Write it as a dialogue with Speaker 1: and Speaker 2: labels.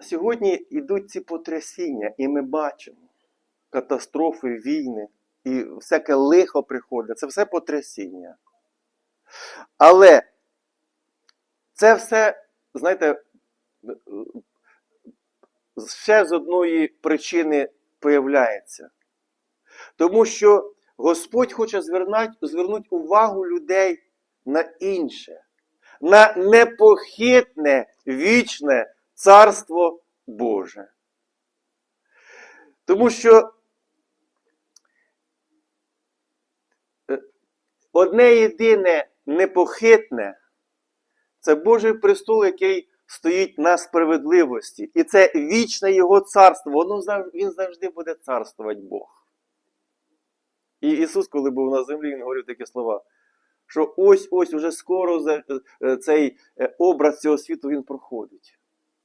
Speaker 1: сьогодні йдуть ці потрясіння, і ми бачимо катастрофи, війни, і всяке лихо приходить. Це все потрясіння. Але це все, знаєте, ще з одної причини появляється. Тому що Господь хоче звернути, звернути увагу людей на інше, на непохитне, вічне Царство Боже. Тому що е, одне єдине непохитне це Божий престол, який стоїть на справедливості. І це вічне Його царство. Воно Він завжди буде царствувати Бог. І Ісус, коли був на землі, Він говорив такі слова, що ось-ось уже скоро е, цей е, образ цього світу він проходить.